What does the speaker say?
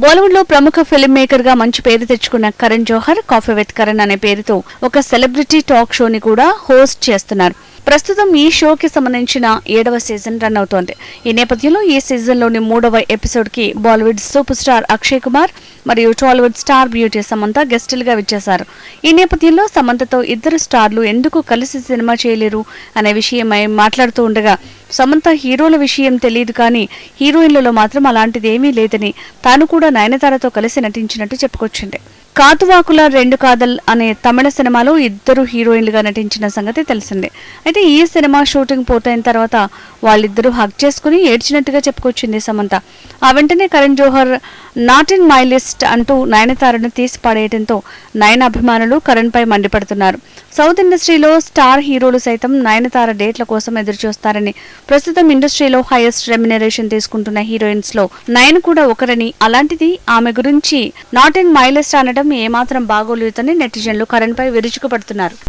బాలీవుడ్లో ప్రముఖ ఫిల్మ్ మేకర్గా మంచి పేరు తెచ్చుకున్న కరణ్ జోహర్ కాఫీ విత్ కరణ్ అనే పేరుతో ఒక సెలబ్రిటీ టాక్ షోని కూడా హోస్ట్ చేస్తున్నారు. ప్రస్తుతం ఈ షోకి సంబంధించిన ఏడవ సీజన్ రన్ అవుతోంది. ఈ నేపథ్యంలో ఈ సీజన్లోని మూడవ ఎపిసోడ్కి Bollywood super star Akshay Kumar మరియు టాలీవుడ్ స్టార్ బ్యూటీ సమంత గెస్టులుగా విచ్చేశారు. ఈ నేపథ్యంలో సమంతతో ఇద్దరు స్టార్లు ఎందుకు కలిసి సినిమా చేయలేరు అనే విషయమై మాట్లాడుతూ ఉండగా సమంత హీరోల విషయం తెలియదు కానీ హీరోయిన్లలో మాత్రం అలాంటిది ఏమీ లేదని తాను కూడా నయనతారతో కలిసి నటించినట్టు చెప్పుకొచ్చింది. కాతువాకుల రెండు కాదల్ అనే తమిళ సినిమాలో ఇద్దరు హీరోయిన్లుగా నటించిన సంగతి తెలిసిందే. అయితే ఈ సినిమా షూటింగ్ పూర్తయిన తర్వాత వాళ్ళిద్దరూ హక్ చేసుకుని ఏడ్చినట్టుగా చెప్పుకొచ్చింది సమంత. ఆ వెంటనే Karan Johar not in my list అంటూ నయనతారను తీసి పడేయడంతో నయన అభిమానులు కరణ్ పై మండిపడుతున్నారు. సౌత్ ఇండస్ట్రీలో స్టార్ హీరోలు సైతం నయనతార డేట్ల కోసం ఎదురుచూస్తారని ప్రస్తుతం ఇండస్ట్రీలో హైయెస్ట్ రెమ్యునరేషన్ తీసుకుంటున్న హీరోయిన్స్లో నయన్ కూడా ఒకరని. అలాంటిది ఆమె గురించి నాట్ ఇన్ మై లిస్ట్ అనడం ఏమాత్రం బాగోలేదని నెటిజన్లు కరణ్ పై విరుచుకుపడుతున్నారు.